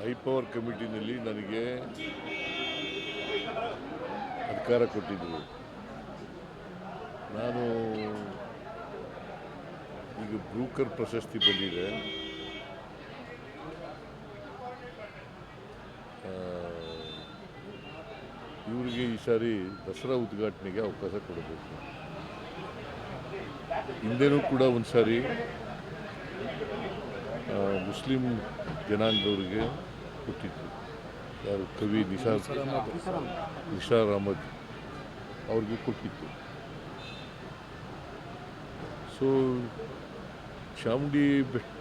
High power ಕಮಿಟಿನಲ್ಲಿ ನನಗೆ ಅಧಿಕಾರ ಕೊಟ್ಟಿದ್ರು. ನಾನು ಈಗ ಬ್ರೂಕರ್ ಪ್ರಶಸ್ತಿ ಬಂದಿದೆ. ಇವರಿಗೆ ಈ ಸಾರಿ ದಸರಾ ಉದ್ಘಾಟನೆಗೆ ಅವಕಾಶ ಕೊಡಬೇಕು. ಹಿಂದೆನೂ ಕೂಡ ಒಂದು ಸಾರಿ ಮುಸ್ಲಿಂ ಜನಾಂಗದವರಿಗೆ ಕೊಟ್ಟಿತ್ತು ಯಾರು ಕವಿ ನಿಶಾರ್ ನಿಶಾರ್ ಅಹಮದ್ ಅವ್ರಿಗೆ ಕೊಟ್ಟಿತ್ತು. ಸೊ ಚಾಮುಂಡಿ ಬೆಟ್ಟ,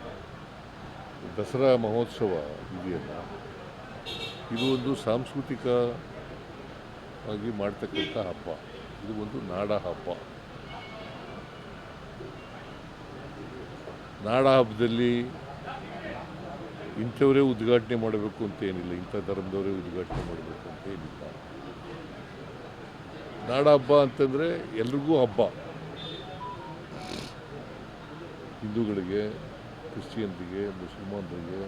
ದಸರಾ ಮಹೋತ್ಸವ ಇದೆಯಲ್ಲ, ಇದು ಒಂದು ಸಾಂಸ್ಕೃತಿಕ ಆಗಿ ಮಾಡ್ತಕ್ಕಂಥ ಹಬ್ಬ. ಇದು ಒಂದು ನಾಡ ಹಬ್ಬ. ನಾಡ ಹಬ್ಬದಲ್ಲಿ ಇಂಥವರೇ ಉದ್ಘಾಟನೆ ಮಾಡಬೇಕು ಅಂತ ಏನಿಲ್ಲ, ಇಂಥ ಧರ್ಮದವರೇ ಉದ್ಘಾಟನೆ ಮಾಡಬೇಕು ಅಂತ ಏನಿಲ್ಲ. ನಾಡ ಹಬ್ಬ ಅಂತಂದರೆ ಎಲ್ರಿಗೂ ಹಬ್ಬ. ಹಿಂದೂಗಳಿಗೆ, ಕ್ರಿಶ್ಚಿಯನ್ರಿಗೆ, ಮುಸಲ್ಮಾನರಿಗೆ,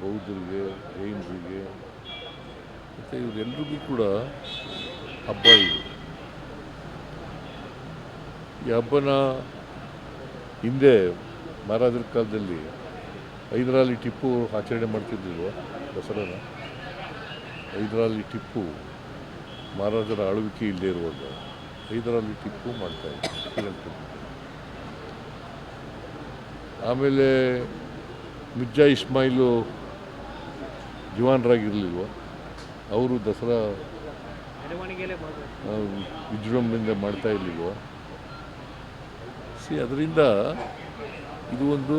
ಬೌದ್ಧರಿಗೆ, ಜೈನರಿಗೆ, ಮತ್ತು ಇವರೆಲ್ರಿಗೂ ಕೂಡ ಹಬ್ಬ ಇದೆ. ಈ ಹಬ್ಬನ ಹಿಂದೆ ಮಹಾರಾಜರ ಕಾಲದಲ್ಲಿ ಹೈದರಾಲಿ ಟಿಪ್ಪು ಆಚರಣೆ ಮಾಡ್ತಿದ್ದಿಲ್ವ ದಸರಾನ? ಹೈದರಾಲಿ ಟಿಪ್ಪು ಮಹಾರಾಜರ ಆಳ್ವಿಕೆ ಇಲ್ಲದೆ ಇರುವಾಗ ಹೈದರಾಲಿ ಟಿಪ್ಪು ಮಾಡ್ತಾ ಇದ್ರು ಶ್ರೀರಂಗಪಟ್ಟಣ. ಆಮೇಲೆ ಮಿರ್ಜಾ ಇಸ್ಮಾಯಿಲು ಜವಾನರಾಗಿರಲಿಲ್ವ? ಅವರು ದಸರಾ ವಿಜೃಂಭಣೆಯಿಂದ ಮಾಡ್ತಾ ಇರಲಿಲ್ವ? ಸಿ ಅದರಿಂದ ಇದು ಒಂದು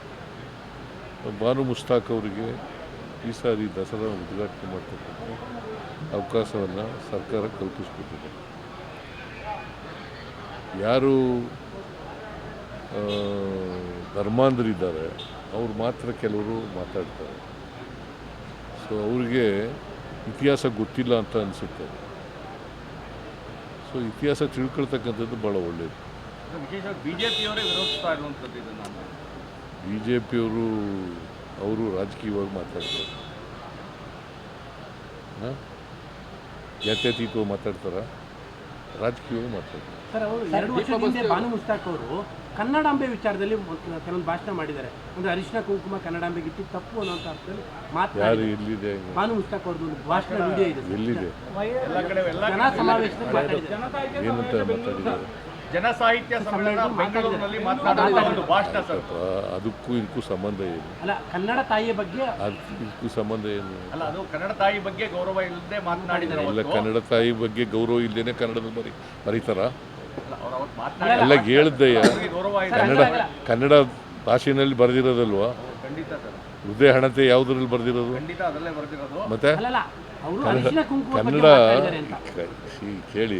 ಬಾನು ಮುಸ್ತಾಕ್ ಅವರಿಗೆ ಈ ಸಾರಿ ದಸರಾ ಉದ್ಘಾಟನೆ ಮಾಡ್ತಕ್ಕಂಥ ಅವಕಾಶವನ್ನು ಸರ್ಕಾರ ಕಲ್ಪಿಸ್ಕೊಟ್ಟಿದೆ. ಯಾರು ಧರ್ಮಾಂಧರಿದ್ದಾರೆ, ಅವ್ರು ಮಾತ್ರ ಕೆಲವರು ಮಾತಾಡ್ತಾರೆ. ಸೊ, ಅವ್ರಿಗೆ ಇತಿಹಾಸ ಗೊತ್ತಿಲ್ಲ ಅಂತ ಅನಿಸುತ್ತೆ. ಸೊ, ಇತಿಹಾಸ ತಿಳ್ಕೊಳ್ತಕ್ಕಂಥದ್ದು ಭಾಳ ಒಳ್ಳೆಯದು ವಿಶೇಷವಾಗಿ ಬಿಜೆಪಿಯವರೇ ವಿರೋಧಿಸ್ತಾ ಇರುವಂಥದ್ದು ಇದನ್ನು ಬಿ ಜೆ ಪಿಯವರು ಅವರು ರಾಜಕೀಯವಾಗಿ ಮಾತಾಡ್ತಾರೆ. ಹಾಂ? ಜಾತ್ಯತೀತವಾಗಿ ಮಾತಾಡ್ತಾರ? ರಾಜಕೀಯವಾಗಿ ಮಾತಾಡ್ತಾರೆ. ಸರ್ ಅವರು ಎರಡು ವರ್ಷದ ಹಿಂದೆ ಬಾನು ಮುಸ್ತಾಕ್ ಅವರು ಕನ್ನಡಾಂಬೆ ವಿಚಾರದಲ್ಲಿ ಕೆಲವೊಂದು ಭಾಷಣ ಮಾಡಿದ್ದಾರೆ. ಅಂದ್ರೆ ಅರಿಶಿನ ಕುಂಕುಮ ಕನ್ನಡಾಂಬೆಗೆ ಇಟ್ಟು ತಪ್ಪು ಅನ್ನೋಂಥ ಅರ್ಥದಲ್ಲಿ ಯಾರು ಇಲ್ಲಿದೆ? ಎಲ್ಲಿದೆ ಬಾನು ಮುಸ್ತಾಕ್ ಅವ್ರದ್ದು ಒಂದು ಭಾಷಣ ವಿಡಿಯೋ ಇದೆ ಸರ್. ಎಲ್ಲಿದೆ? ಎಲ್ಲ ಕಡೆ ಎಲ್ಲ ಜನ ಸಮಾವೇಶದಲ್ಲಿ ಮಾತಾಡಿದ್ದಾರೆ. ಏನಂತ ಮಾತಾಡಿದ್ದಾರೆ? ಜನ ಸಾಹಿತ್ಯ ಬೆಂಗಳೂರಿನಲ್ಲಿ ಮಾತನಾಡುವಂಥ ಒಂದು ಭಾಷಣ ಸರ್. ಅದಕ್ಕೂ ಇದಕ್ಕೂ ಸಂಬಂಧ ಏನು? ಅಲ್ಲ ಕನ್ನಡ ತಾಯಿಯ ಬಗ್ಗೆ ಅದಕ್ಕೂ ಇದಕ್ಕೂ ಸಂಬಂಧ ಏನು? ಅಲ್ಲ ಅದು ಕನ್ನಡ ತಾಯಿ ಬಗ್ಗೆ ಗೌರವ ಇಲ್ಲದೆ ಮಾತನಾಡಿದ್ದಾರೆ ಇಲ್ಲ ಕನ್ನಡ ತಾಯಿ ಬಗ್ಗೆ ಗೌರವ ಇಲ್ಲದೇನೆ ಕನ್ನಡದ ಬರಿ ಬರೀತಾರ ಎಲ್ಲ ಇದೆ. ಕನ್ನಡ ಕನ್ನಡ ಭಾಷೆನಲ್ಲಿ ಬರೆದಿರೋದಲ್ವಾ? ಖಂಡಿತ ಸರ್. ಹೃದಯ ಹಣತೆ ಯಾವುದ್ರಲ್ಲಿ ಬರೆದಿರೋದು? ಮತ್ತೆ? ಕನ್ನಡ ಕೇಳಿ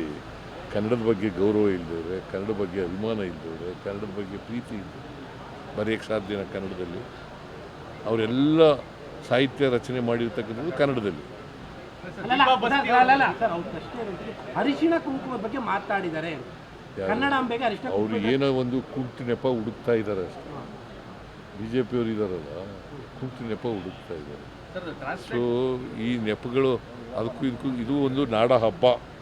ಕನ್ನಡದ ಬಗ್ಗೆ ಗೌರವ ಇಲ್ಲದವ್ರೆ ಕನ್ನಡ ಬಗ್ಗೆ ಅಭಿಮಾನ ಇಲ್ಲದವ್ರೆ ಕನ್ನಡದ ಬಗ್ಗೆ ಪ್ರೀತಿ ಇಲ್ಲದೆ ಬರೆಯೋಕ್ಕೆ ಸಾಧ್ಯನ ಕನ್ನಡದಲ್ಲಿ ಅವರೆಲ್ಲ ಸಾಹಿತ್ಯ ರಚನೆ ಮಾಡಿರ್ತಕ್ಕಂಥದ್ದು ಕನ್ನಡದಲ್ಲಿ. ಅರಿಶಿಣ ಬಗ್ಗೆ ಮಾತಾಡಿದ್ದಾರೆ ಅವರು ಏನೋ ಒಂದು ಕುಂಟು ನೆಪ ಹುಡುಕ್ತಾ ಇದ್ದಾರೆ ಅಷ್ಟೇ. ಬಿ ಜೆ ಪಿಯವರು ಇದ್ದಾರಲ್ಲ ಕುಂಟು ನೆಪ ಹುಡುಕ್ತಾ ಇದ್ದಾರೆ ಸರ್ ಸೊ ಈ ನೆಪಗಳು ಅದಕ್ಕೂ ಇದಕ್ಕೂ ಇದು ಒಂದು ನಾಡ ಹಬ್ಬ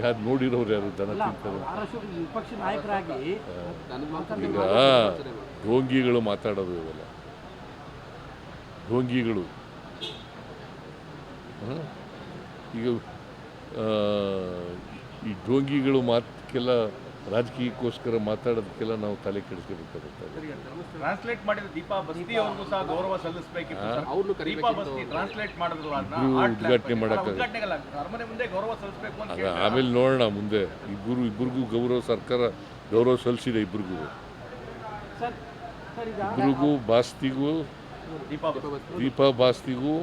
ಯಾರು ನೋಡಿರೋರು ಯಾರು ದನ ತಿಂತಾರೆ? ಆರ್ ವಿಪಕ್ಷ ನಾಯಕರಾಗಿ ಈಗ ಢೋಂಗಿಗಳು ಮಾತಾಡೋದು ಇವೆಲ್ಲ. ಢೋಂಗಿಗಳು? ಈಗ ಈ ಢೋಂಗಿಗಳು ಮಾತಕ್ಕೆಲ್ಲ ರಾಜಕೀಯಕ್ಕೋಸ್ಕರ ಮಾತಾಡೋದಕ್ಕೆಲ್ಲ ನಾವು ತಲೆ ಉದ್ಘಾಟನೆ language. ಮಾಡಕ್ಕಾಗಲ್ಲ. ಉದ್ಘಾಟನೆಗಲ್ಲ ಅರಮನೆ ಮುಂದೆ ಗೌರವ ಸಲ್ಲಿಸಬೇಕು ಅಂತ ಆಗ ಕೇಳಿದ್ರೆ ಆಮೇಲೆ ನೋಡೋಣ ಮುಂದೆ. ಇಬ್ಬರು ಇಬ್ಬರಿಗೂ ಗೌರವ ಸರ್ಕಾರ ಗೌರವ ಸಲ್ಲಿಸಿದೆ ಇಬ್ಬರಿಗೂ. ಇಬ್ಬರಿಗೂ ಬಾಸ್ತಿಗೂ ದೀಪಾ ಬಸ್ತಿ. ದೀಪಾ ಬಾಸ್ತಿಗೂ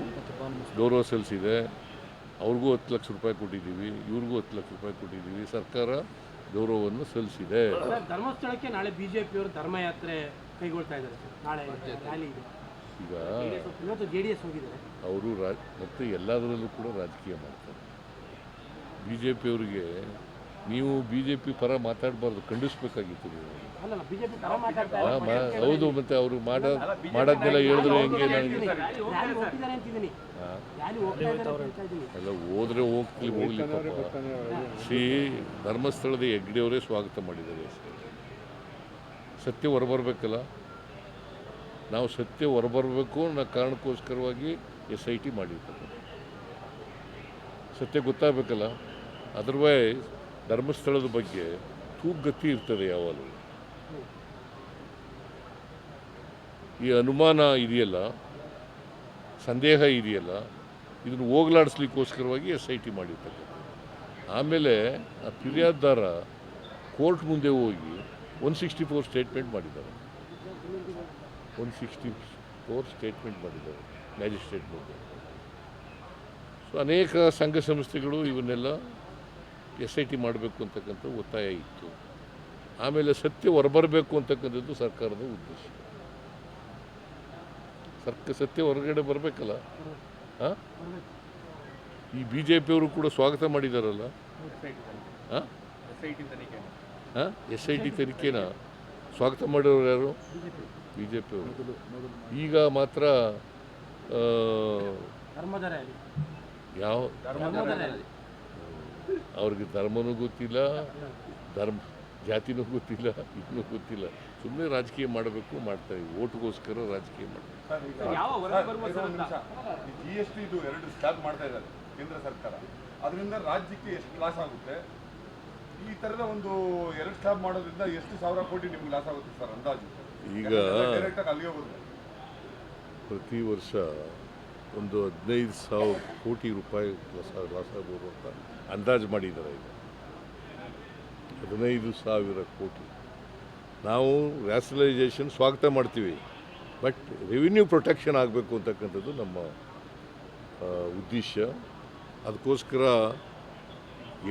ಗೌರವ ಸಲ್ಲಿಸಿದೆ. ಅವ್ರಿಗೂ ಹತ್ತು ಲಕ್ಷ ರೂಪಾಯಿ ಕೊಟ್ಟಿದ್ದೀವಿ ಇವ್ರಿಗೂ ಹತ್ತು ಲಕ್ಷ ರೂಪಾಯಿ ಕೊಟ್ಟಿದ್ದೀವಿ. ಸರ್ಕಾರ ಗೌರವವನ್ನು ಸಲ್ಲಿಸಿದೆ. ಧರ್ಮಸ್ಥಳಕ್ಕೆ ನಾಳೆ ಬಿಜೆಪಿಯವರು ಧರ್ಮಯಾತ್ರೆ ಕೈಗೊಳ್ತಾ ಇದ್ದಾರೆ ನಾಳೆ ರ್ಯಾಲಿ ಇದೆ. ಈಗ ಇವತ್ತು ಜೆ ಡಿ ಎಸ್ ಹೋಗಿದ್ದಾರೆ. ಅವರು ರಾಜ್ ಮತ್ತು ಎಲ್ಲದರಲ್ಲೂ ಕೂಡ ರಾಜಕೀಯ ಮಾಡ್ತಾರೆ. ಬಿ ಜೆ ಪಿಯವರಿಗೆ ನೀವು ಬಿ ಜೆ ಪಿ ಪರ ಮಾತಾಡಬಾರ್ದು ಖಂಡಿಸ್ಬೇಕಾಗಿತ್ತು ನೀವು. ಹೌದು ಮತ್ತೆ ಅವರು ಮಾಡ ಮಾಡೋದನ್ನೆಲ್ಲ ಹೇಳಿದ್ರು ಹೆಂಗೆ ನನಗೆ? ಎಲ್ಲ ಹೋದ್ರೆ ಹೋಗ್ಲಿ ಹೋಗ್ಲಿ ಶ್ರೀ ಧರ್ಮಸ್ಥಳದ ಹೆಗ್ಡೆಯವರೇ ಸ್ವಾಗತ ಮಾಡಿದ್ದಾರೆ ಸತ್ಯ ಹೊರಬರ್ಬೇಕಲ್ಲ. ನಾವು ಸತ್ಯ ಹೊರಬರಬೇಕು ಅನ್ನೋ ಕಾರಣಕ್ಕೋಸ್ಕರವಾಗಿ ಎಸ್ ಐ ಟಿ ಮಾಡಿರ್ತಾರೆ. ಸತ್ಯ ಗೊತ್ತಾಗಬೇಕಲ್ಲ. ಅದರ್ವೈಸ್ ಧರ್ಮಸ್ಥಳದ ಬಗ್ಗೆ ತೂಗತಿ ಇರ್ತದೆ ಯಾವಾಗಲೂ. ಈ ಅನುಮಾನ ಇದೆಯಲ್ಲ, ಸಂದೇಹ ಇದೆಯಲ್ಲ, ಇದನ್ನು ಹೋಗ್ಲಾಡಿಸ್ಲಿಕ್ಕೋಸ್ಕರವಾಗಿ ಎಸ್ ಐ ಟಿ ಮಾಡಿರ್ತಕ್ಕಂಥದ್ದು. ಆಮೇಲೆ ಆ ಫಿರ್ಯಾದಾರ ಕೋರ್ಟ್ ಮುಂದೆ ಹೋಗಿ ಒನ್ ಸಿಕ್ಸ್ಟಿ ಫೋರ್ ಸ್ಟೇಟ್ಮೆಂಟ್ ಮಾಡಿದ್ದಾರೆ. ಒನ್ ಸಿಕ್ಸ್ಟಿ ಫೋರ್ ಸ್ಟೇಟ್ಮೆಂಟ್ ಮಾಡಿದ್ದಾರೆ ಮ್ಯಾಜಿಸ್ಟ್ರೇಟ್ ಮುಂದೆ. ಸೊ ಅನೇಕ ಸಂಘ ಸಂಸ್ಥೆಗಳು ಇವನ್ನೆಲ್ಲ ಎಸ್ ಐ ಟಿ ಮಾಡಬೇಕು ಅಂತಕ್ಕಂಥ ಒತ್ತಾಯ ಇತ್ತು. ಆಮೇಲೆ ಸತ್ಯ ಹೊರಬರಬೇಕು ಅಂತಕ್ಕಂಥದ್ದು ಸರ್ಕಾರದ ಉದ್ದೇಶ. ಸರ್ಕ ಸತ್ಯ ಹೊರಗಡೆ ಬರಬೇಕಲ್ಲ? ಹಾಂ ಈ ಬಿ ಜೆ ಪಿಯವರು ಕೂಡ ಸ್ವಾಗತ ಮಾಡಿದಾರಲ್ಲ? ಹಾಂ ಎಸ್ ಐ ಟಿ ತನಿಖೆ ಹಾಂ ಎಸ್ ಐ ಟಿ ತನಿಖೆನ ಸ್ವಾಗತ ಮಾಡಿರೋರು ಯಾರು? ಬಿ ಜೆ ಪಿಯವರು ಈಗ ಮಾತ್ರ ಯಾವ? ಅವ್ರಿಗೆ ಧರ್ಮನೂ ಗೊತ್ತಿಲ್ಲ ಧರ್ಮ ಜಾತಿನೂ ಗೊತ್ತಿಲ್ಲ ಇನ್ನೂ ಗೊತ್ತಿಲ್ಲ. ಸುಮ್ಮನೆ ರಾಜಕೀಯ ಮಾಡಬೇಕು ಮಾಡ್ತಾರೆ ಓಟ್ಗೋಸ್ಕರ ರಾಜಕೀಯ ಮಾಡ್ತಾರೆ ಜಿ ಎಸ್ ಟಿ ಇದು ಎರಡು ಸ್ಲ್ಯಾಬ್ ಮಾಡ್ತಾ ಇದ್ದಾರೆ ಕೇಂದ್ರ ಸರ್ಕಾರ. ಅದರಿಂದ ರಾಜ್ಯಕ್ಕೆ ಎಷ್ಟು ಲಾಸ್ ಆಗುತ್ತೆ? ಈ ತರದ ಒಂದು ಎರಡು ಸ್ಲ್ಯಾಬ್ ಮಾಡೋದ್ರಿಂದ ಎಷ್ಟು ಸಾವಿರ ಕೋಟಿ ನಿಮ್ಗೆ ಲಾಸ್ ಆಗುತ್ತೆ ಸರ್ ಅಂದಾಜು? ಈಗ ಡೈರೆಕ್ಟ್ ಆಗಿ ಅಲ್ಲಿಗೆ ಬರುತ್ತೆ. ಪ್ರತಿ ವರ್ಷ ಒಂದು ಹದಿನೈದು ಸಾವಿರ ಕೋಟಿ ರೂಪಾಯಿ ಲಾಸ್ ಲಾಸ್ ಆಗ್ಬೋದು ಅಂತ. ಅಂದಾಜು ಮಾಡಿದ್ದಾರೆ ಈಗ. ಹದಿನೈದು ಸಾವಿರ ಕೋಟಿ. ನಾವು ರ್ಯಾಷನಲೈಸೇಷನ್ ಸ್ವಾಗತ ಮಾಡ್ತೀವಿ. ಬಟ್ ರೆವಿನ್ಯೂ ಪ್ರೊಟೆಕ್ಷನ್ ಆಗಬೇಕು ಅಂತಕ್ಕಂಥದ್ದು ನಮ್ಮ ಉದ್ದೇಶ. ಅದಕ್ಕೋಸ್ಕರ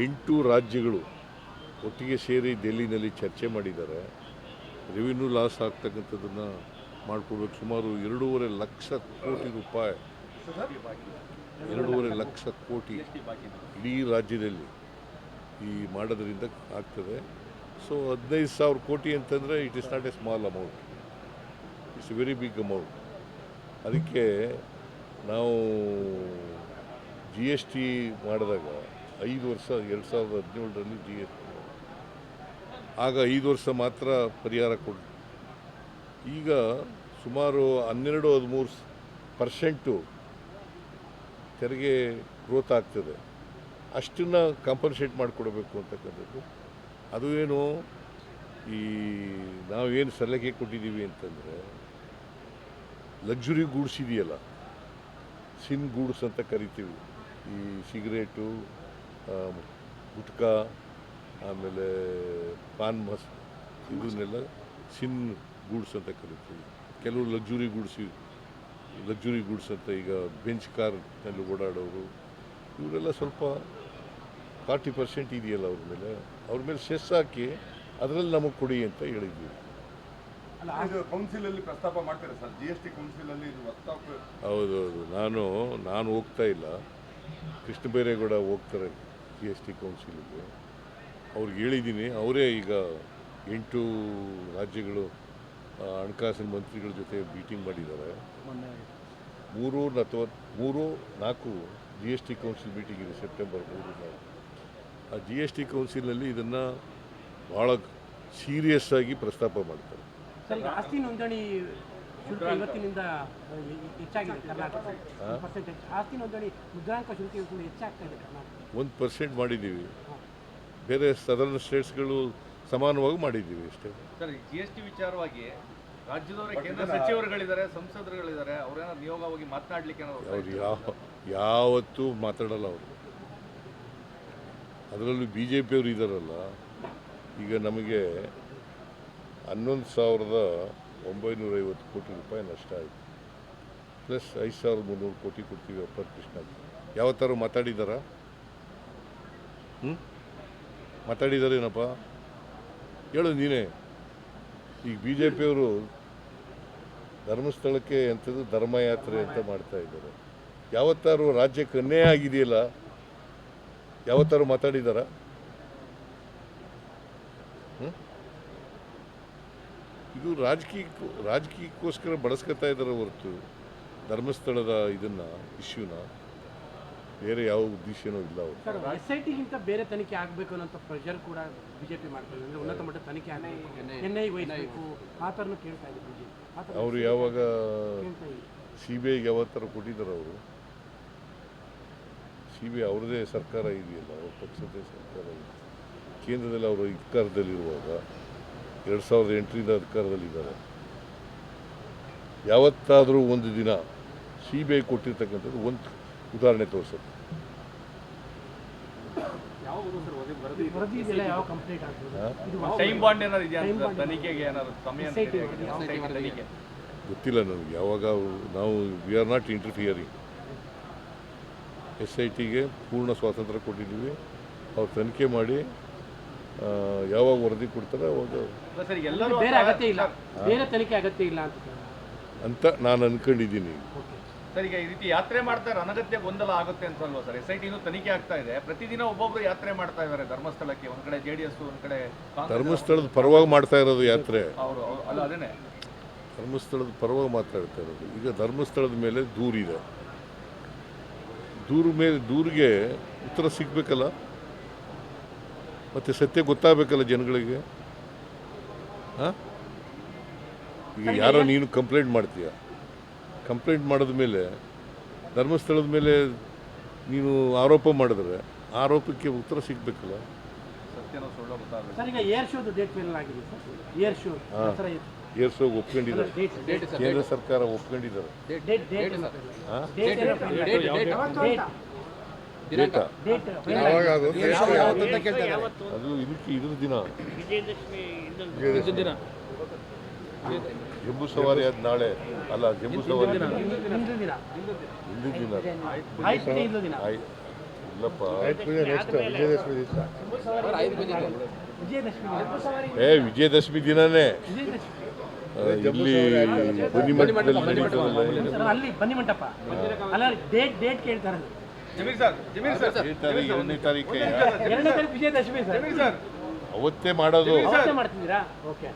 ಎಂಟು ರಾಜ್ಯಗಳು ಒಟ್ಟಿಗೆ ಸೇರಿ ಡೆಲ್ಲಿನಲ್ಲಿ ಚರ್ಚೆ ಮಾಡಿದ್ದಾರೆ. ರೆವಿನ್ಯೂ ಲಾಸ್ ಆಗ್ತಕ್ಕಂಥದ್ದನ್ನು ಮಾಡಿಕೊಡ್ಬೇಕು ಸುಮಾರು ಎರಡೂವರೆ ಲಕ್ಷ ಕೋಟಿ ರೂಪಾಯಿ. ಎರಡೂವರೆ ಲಕ್ಷ ಕೋಟಿ ಇಡೀ ರಾಜ್ಯದಲ್ಲಿ ಈ ಮಾಡೋದರಿಂದ ಆಗ್ತದೆ. ಸೊ ಹದಿನೈದು ಸಾವಿರ ಕೋಟಿ ಅಂತಂದರೆ it is not a small amount it's a very big amount ಅದಕ್ಕೆ ನಾವು ಜಿ ಎಸ್ ಟಿ ಮಾಡಿದಾಗ ಐದು ವರ್ಷ, ಎರಡು ಸಾವಿರದ ಹದಿನೇಳರಲ್ಲಿ ಜಿ ಎಸ್ ಟಿ ಆಗ ಐದು ವರ್ಷ ಮಾತ್ರ ಪರಿಹಾರ ಕೊಡ್ತೀವಿ ಈಗ ಸುಮಾರು ಹನ್ನೆರಡು, ಹದಿಮೂರು ಪರ್ಸೆಂಟು ತೆರಿಗೆ ಗ್ರೋತ್ ಆಗ್ತದೆ. ಅಷ್ಟನ್ನು ಕಾಂಪನ್ಸೇಟ್ ಮಾಡಿಕೊಡ್ಬೇಕು ಅಂತಕ್ಕಂಥದ್ದು. ಅದು ಏನು, ಈ ನಾವೇನು ಸಲಹೆ ಕೊಟ್ಟಿದ್ದೀವಿ ಅಂತಂದರೆ ಲಕ್ಸುರಿ ಗೂಡ್ಸ್ ಇದೆಯಲ್ಲ ಸಿನ್ ಗೂಡ್ಸ್ ಅಂತ ಕರಿತೀವಿ. ಈ ಸಿಗರೇಟು ಗುಟ್ಕಾ, ಆಮೇಲೆ ಪಾನ್ ಮಸ್, ಇದನ್ನೆಲ್ಲ ಸಿನ್ ಗೂಡ್ಸ್ ಅಂತ ಕರಿತೀವಿ. ಕೆಲವು ಲಕ್ಸುರಿ ಗೂಡ್ಸ್ ಲಕ್ಸುರಿ ಗೂಡ್ಸ್ ಅಂತ ಈಗ ಬೆಂಚ್ ಕಾರ್ನಲ್ಲಿ ಓಡಾಡೋರು ಇವರೆಲ್ಲ ಸ್ವಲ್ಪ ಫಾರ್ಟಿ ಪರ್ಸೆಂಟ್ ಇದೆಯಲ್ಲ ಅವ್ರ ಮೇಲೆ. ಅವ್ರ ಮೇಲೆ ಸೆಸ್ ಹಾಕಿ ಅದರಲ್ಲಿ ನಮಗೆ ಕೊಡಿ ಅಂತ ಹೇಳಿದ್ವಿ. ಇದು ಕೌನ್ಸಿಲ್ ಅಲ್ಲಿ ಪ್ರಸ್ತಾಪ ಮಾಡ್ತಾರೆ sir? G S T council ಅಲ್ಲಿ ಇದು ಪ್ರಸ್ತಾಪ ಹೌದೌದು. ನಾನು ನಾನು ಹೋಗ್ತಾ ಇಲ್ಲ. ಕೃಷ್ಣ ಬೈರೇಗೌಡ ಹೋಗ್ತಾರೆ ಜಿ ಎಸ್ ಟಿ ಕೌನ್ಸಿಲಿಗೆ ಅವ್ರಿಗೆ ಹೇಳಿದ್ದೀನಿ. ಅವರೇ ಈಗ ಎಂಟು ರಾಜ್ಯಗಳು ಹಣಕಾಸಿನ ಮಂತ್ರಿಗಳ ಜೊತೆ ಮೀಟಿಂಗ್ ಮಾಡಿದ್ದಾರೆ. ಮೂರು ಅಥವಾ ಮೂರು ನಾಲ್ಕು G S T council meeting ಇದೆ ಸೆಪ್ಟೆಂಬರ್ ಮೂರು ನಾಲ್ಕು ಆ ಜಿ ಎಸ್ ಟಿ ಕೌನ್ಸಿಲ್ನಲ್ಲಿ ಇದನ್ನು ಭಾಳ ಸೀರಿಯಸ್ ಆಗಿ ಪ್ರಸ್ತಾಪ ಮಾಡ್ತಾರೆ. ಆಸ್ತಿ ನೋಂದಣಿ ಶುಲ್ಕ ಇವತ್ತಿನಿಂದ ಹೆಚ್ಚಾಗಿದೆ ಕರ್ನಾಟಕ ಪರ್ಸೆಂಟೇಜ್ ಆಸ್ತಿ ನೋಂದಣಿ ಮುದ್ರಾಂಕ ಶುಲ್ಕ ಇವತ್ತಿಂದ ಹೆಚ್ಚಾಗ್ತಾ ಇದೆ ಕರ್ನಾಟಕ ಒಂದು ಪರ್ಸೆಂಟ್ ಮಾಡಿದ್ದೀವಿ. ಬೇರೆ ಸದರ್ನ್ ಸ್ಟೇಟ್ಸ್ಗಳು ಸಮಾನವಾಗಿ ಮಾಡಿದ್ದೀವಿ ಅಷ್ಟೇ. ಸರ್ ಜಿ ಎಸ್ ಟಿ ವಿಚಾರವಾಗಿ ರಾಜ್ಯದವರ ಕೇಂದ್ರ ಸಚಿವರುಗಳಿದ್ದಾರೆ ಸಂಸದರುಗಳಿದ್ದಾರೆ ಅವರೇನಾದ್ರು ನಿಯೋಗವಾಗಿ ಹೋಗಿ ಮಾತನಾಡಲಿಕ್ಕೆ ಅವ್ರು ಯಾವ ಯಾವತ್ತೂ ಮಾತಾಡಲ್ಲ ಅವರು. ಅದರಲ್ಲೂ ಬಿ ಜೆ ಪಿಯವರು ಇದ್ದಾರಲ್ಲ ಈಗ ನಮಗೆ ಹನ್ನೊಂದು ಸಾವಿರದ ಒಂಬೈನೂರ ಐವತ್ತು ಕೋಟಿ ರೂಪಾಯಿ ನಷ್ಟ ಆಯಿತು. ಪ್ಲಸ್ ಐದು ಸಾವಿರದ ಮುನ್ನೂರು ಕೋಟಿ ಕೊಡ್ತೀವಿ ಅಪ್ಪರ್ ಕೃಷ್ಣಕ್ಕೆ ಯಾವತ್ತಾರು ಮಾತಾಡಿದಾರ? ಹ್ಞೂ ಮಾತಾಡಿದಾರೇನಪ್ಪ? ಹೇಳು ನೀನೇ. ಈಗ ಬಿ ಜೆ ಪಿಯವರು ಧರ್ಮಸ್ಥಳಕ್ಕೆ ಎಂಥದ್ದು ಧರ್ಮಯಾತ್ರೆ ಅಂತ ಮಾಡ್ತಾ ಇದ್ದಾರೆ. ಯಾವತ್ತಾರು ರಾಜ್ಯಕ್ಕೆ ಅನ್ಯಾಯ ಆಗಿದೆಯಲ್ಲ, ಯಾವತ್ತಾರು ಮಾತಾಡಿದಾರ? ಇದು ರಾಜಕೀಯ, ರಾಜಕೀಯಕ್ಕೋಸ್ಕರ ಬಳಸ್ಕೊತಾ ಇದ್ದಾರೆ ಹೊರತು ಧರ್ಮಸ್ಥಳದ ಇದನ್ನ, ಇಶ್ಯೂನ. ಬೇರೆ ಯಾವ ಉದ್ದೇಶನೂ ಇಲ್ಲ ಅವರು. ಸರ್ ಎಸ್ ಐ ಟಿಗಿಂತ ಬೇರೆ ತನಿಖೆ ಆಗಬೇಕು ಅನ್ನೋ ಪ್ರೆಷರ್ ಕೂಡ ಬಿಜೆಪಿ ಮಾಡ್ತಾರೆ. ಅಂದ್ರೆ ಉನ್ನತ ಮಟ್ಟದ ತನಿಖೆ ಆಗಬೇಕು. ಎನ್ ಐ ವಹಿಸಬೇಕು ಆ ಥರನೂ ಕೇಳ್ತಾ ಇದೆ ಬಿಜೆಪಿ ಥರ ಅವರು ಯಾವಾಗ ಸಿ ಬಿ ಐಗೆ ಯಾವತ್ತರ ಕೊಟ್ಟಿದ್ದಾರೆ ಅವರು? ಸಿ ಬಿ ಐ ಅವ್ರದ್ದೇ ಸರ್ಕಾರ ಇದೆಯಲ್ಲ ಅವ್ರ ಪಕ್ಷದ ಸರ್ಕಾರ ಇದೆ. ಕೇಂದ್ರದಲ್ಲಿ ಅವರು ಅಧಿಕಾರದಲ್ಲಿರುವಾಗ ಎರಡು ಸಾವಿರದ ಎಂಟರಿಂದ ಅಧಿಕಾರದಲ್ಲಿದ್ದಾರೆ. ಯಾವತ್ತಾದರೂ ಒಂದು ದಿನ ಸಿ ಬಿ ಐ ಕೊಟ್ಟಿರ್ತಕ್ಕಂಥದ್ದು ಒಂದು ಉದಾಹರಣೆ ತನಿಖೆ. ಗೊತ್ತಿಲ್ಲ ನನಗೆ ಯಾವಾಗ ನಾವು we are not interfering S I ಟಿಗೆ ಪೂರ್ಣ ಸ್ವಾತಂತ್ರ್ಯ ಕೊಟ್ಟಿದ್ದೀವಿ. ಅವ್ರು ತನಿಖೆ ಮಾಡಿ ಯಾವಾಗ ವರದಿ ಕೊಡ್ತಾರೆ ಅವಾಗ ಅಂತ ಅಂತ ನಾನು ಅನ್ಕೊಂಡಿದ್ದೀನಿ. ಸರ್ ಈಗ ಈ ರೀತಿ ಯಾತ್ರೆ ಮಾಡ್ತಾರೆ ಅನಗತ್ಯ ಗೊಂದಲ ಆಗುತ್ತೆ ಅಂತ ಅಲ್ವಾ ಸರ್ ಎಸ್ ಐ ಟಿನೂ ತನಿಖೆ ಆಗ್ತಾ ಇದೆ. ಪ್ರತಿದಿನ ಒಬ್ಬೊಬ್ರು ಯಾತ್ರೆ ಮಾಡ್ತಾ ಇದ್ದಾರೆ ಧರ್ಮಸ್ಥಳಕ್ಕೆ. ಒಂದ್ ಕಡೆ ಜೆ ಡಿ ಎಸ್ ಒಂದ್ ಕಡೆ ಧರ್ಮಸ್ಥಳದ ಪರವಾಗಿ ಮಾಡ್ತಾ ಇರೋದು ಯಾತ್ರೆ. ಅವರು ಅಲ್ಲ ಅದೇನೆ. ಧರ್ಮಸ್ಥಳದ ಪರವಾಗಿ ಮಾತಾಡ್ತಾ ಇರೋದು. ಈಗ ಧರ್ಮಸ್ಥಳದ ಮೇಲೆ ದೂರಿದೆ ದೂರ ಮೇಲೆ ದೂರಿಗೆ ಉತ್ತರ ಸಿಗಬೇಕಲ್ಲ? ಮತ್ತೆ ಸತ್ಯ ಗೊತ್ತಾಗಬೇಕಲ್ಲ ಜನಗಳಿಗೆ? ಹಾಂ? ಈಗ ಯಾರೋ ನೀನು ಕಂಪ್ಲೇಂಟ್ ಮಾಡ್ತೀಯ? ಕಂಪ್ಲೇಂಟ್ ಮಾಡಿದ ಮೇಲೆ ಧರ್ಮಸ್ಥಳದ ಮೇಲೆ ನೀವು ಆರೋಪ ಮಾಡಿದ್ರೆ ಆರೋಪಕ್ಕೆ ಉತ್ತರ ಸಿಗಬೇಕಲ್ಲ? ಸತ್ಯನೋ ಸುಳ್ಳು ಗೊತ್ತಾಗಬೇಕು. ಸರ್ ಈಗ ಏರ್ ಶೋಗೆ ಡೇಟ್ ಫೈನಲ್ ಆಗಿದೆ ಸರ್. ಏರ್ ಶೋ ದಸರಾ ಏರ್ಸೋಗಿ ಒಪ್ಕೊಂಡಿದ್ದಾರೆ. ಕೇಂದ್ರ ಸರ್ಕಾರ ಒಪ್ಕೊಂಡಿದ್ದಾರೆ. ಡೇಟ್ ಡೇಟ್ ಹಾಂ? ಡೇಟ್ ಡೇಟಾ ಡೇಟ್ ಅದು ಇದಕ್ಕೆ ಇದ್ರ ದಿನ. ಜಂಬೂ ಸವಾರಿ ಅದು ನಾಳೆ. ಅಲ್ಲ ಜಂಬೂ ಸವಾರಿ ದಿನ. ಹಿಂದಿನ ದಿನ. ಇಲ್ಲಪ್ಪ. ಏ ವಿಜಯದಶಮಿ ದಿನನೇ. ಇಲ್ಲಿ ಬನ್ನಿಮಠದಲ್ಲಿ ನಡೀತದಲ್ಲ. ಅಲ್ಲಿ ಬನ್ನಿ ಮಂಟಪ. ಅಲ್ಲ ಡೇಟ್ ಡೇಟ್ ಕೇಳ್ತಾರೆ ಜಮೀರ್ ಸರ್ ಜಮೀರ್ ಸರ್. ಏಳನೇ ತಾರೀಕು ಎರಡನೇ ತಾರೀಕೆ ವಿಜಯದಶಮಿ ಸರ್. ಜಮೀರ್ ಸರ್. ಅವತ್ತೇ ಮಾಡೋದು. ಅವತ್ತೇ ಮಾಡ್ತಿದ್ದೀರಾ? ಓಕೆ.